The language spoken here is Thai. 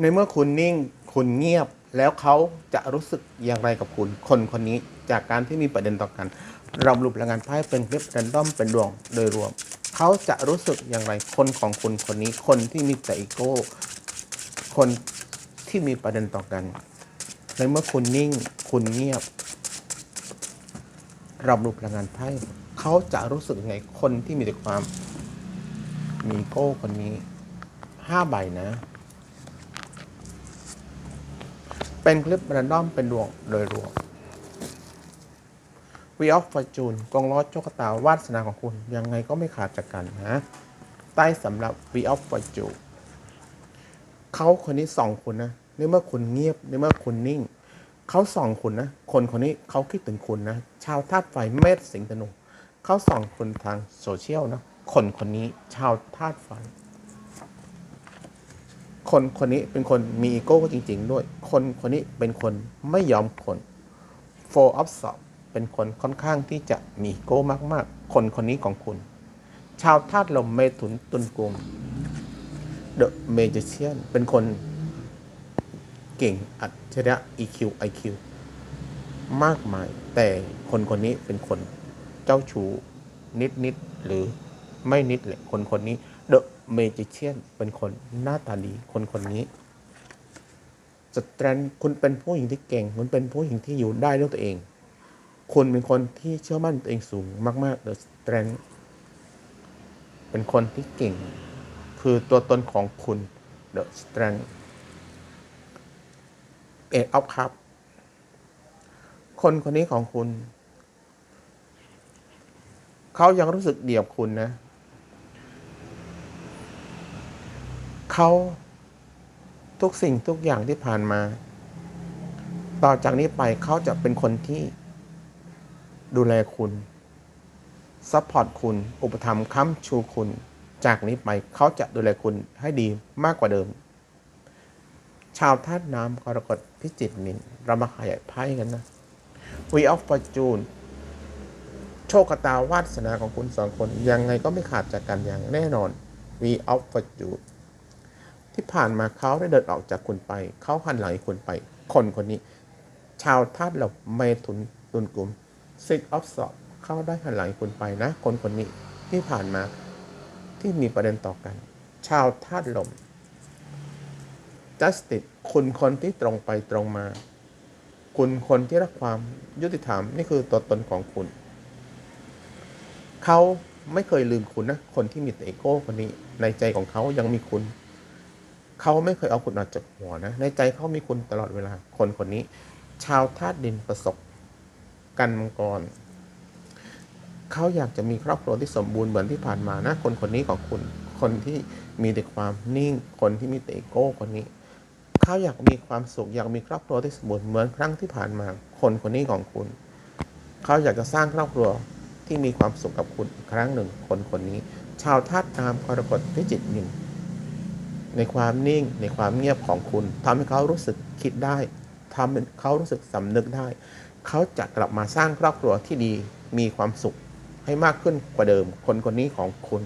ในเมื่อคุณนิ่งคุณเงียบแล้วเขาจะรู้สึกอย่างไรกับคุณ คนคนนี้จากการที่มีประเด็นต่อกัน เรารูปพลังานไพ่เป็นคลิปแรนดอมเป็นดวงโดยรวม เขาจะรู้สึกอย่างไรคนของคุณคนนี้คนที่มีแต่อีโก้ คนที่มีประเด็นต่อกัน ในเมื่อคุณนิ่งคุณเงียบ เรารูปพลังานไพ่เขาจะรู้สึกยังไงคนที่มีแต่ความ มีโก้คนนี้ห้าใบนะ เป็นคลิปแรนดอมเป็นดวงโดยรวม We of Fortune กองล้อโชคตาวาสนาของคุณยังไงก็ไม่ขาดจากกันนะใต้สำหรับ We of Fortune เขาคนนี้ส่องคุณนะในเมื่อคุณเงียบในเมื่อคุณนิ่ง เขาส่องคุณนะ คนคนนี้เขาคิดถึงคุณนะ ชาวธาตุไฟเมษสิงห์ธนูเขาส่องคุณทางโซเชียลนะ คนคนนี้ชาวธาตุไฟ คนคนนี้เป็นคนมีอีโก้จริง ๆ ด้วย คนคนนี้เป็นคนไม่ยอมคน four of s o r d เป็นคนค่อนข้างที่จะมีอีโก้มากๆ คนคนนี้ของคุณ ชาวธาตุลมเมถุนตุลกุม The Magician เป็นคนเก่งอัจฉริยะ EQ IQ มากมาย แต่คนคนนี้เป็นคนเจ้าชู้นิดนิดๆหรือไม่นิดเลยคนคนนี้ The Magician เป็นคนหน้าตาดีคนคนนี้สแตรนคุณเป็นผู้หญิงที่เก่ง คุณเป็นผู้หญิงที่อยู่ได้ด้วยตัวเอง คุณเป็นคนที่เชื่อมั่นตัวเองสูงมากๆ The Strength เป็นคนที่เก่ง คือตัวตนของคุณ The Strength Eight of Cups คนคนนี้ของคุณ เขายังรู้สึกเดียวกับคุณนะ เขาทุกสิ่งทุกอย่างที่ผ่านมา ต่อจากนี้ไปเขาจะเป็นคนที่ดูแลคุณซัพพอร์ตคุณ อุปถัมภ์ค้ำชูคุณ จากนี้ไปเขาจะดูแลคุณให้ดีมากกว่าเดิม ชาวธาตุน้ำกรกฎพิจิกมินเรามาขยายไพ่กันนะ We of Fortune โชคชะตาวาสนาของคุณสองคน ยังไงก็ไม่ขาดจากกันอย่างแน่นอน We of Fortune ที่ผ่านมาเขาได้เดินออกจากคุณไป เขาหันหลังให้คุณไป คนคนนี้ ชาวธาตุลมเมถุนตุลกุม Six of Swords เขาได้หันหลังให้คุณไปนะ คนคนนี้ที่ผ่านมาที่มีประเด็นต่อกัน ชาวธาตุลม Justice คุณคนที่ตรงไปตรงมา คุณคนที่รักความยุติธรรมนี่คือตัวตนของคุณ เขาไม่เคยลืมคุณนะ คนที่มีแต่เอโก้คนนี้ในใจของเขายังมีคุณ เขาไม่เคยเอาคุณออกจากหัวนะ ในใจเขามีคุณตลอดเวลา คนคนนี้ ชาวธาตุดินประสบกันมังกรเขาอยากจะมีครอบครัวที่สมบูรณ์เหมือนที่ผ่านมานะ คนคนนี้ของคุณ คนที่มีแต่ความนิ่ง คนที่มีแต่โก้คนนี้ เขาอยากมีความสุขอยากมีครอบครัวที่สมบูรณ์เหมือนครั้งที่ผ่านมา คนคนนี้ของคุณ เขาอยากจะสร้างครอบครัวที่มีความสุขกับคุณอีกครั้งหนึ่ง คนคนนี้ ชาวธาตุน้ำกรกฎพิจิกมิน ในความนิ่งในความเงียบของคุณทำให้เขารู้สึกคิดได้ทำให้เขารู้สึกสำนึกได้ เขาจะกลับมาสร้างครอบครัวที่ดีมีความสุขให้มากขึ้นกว่าเดิม คนคนนี้ของคุณ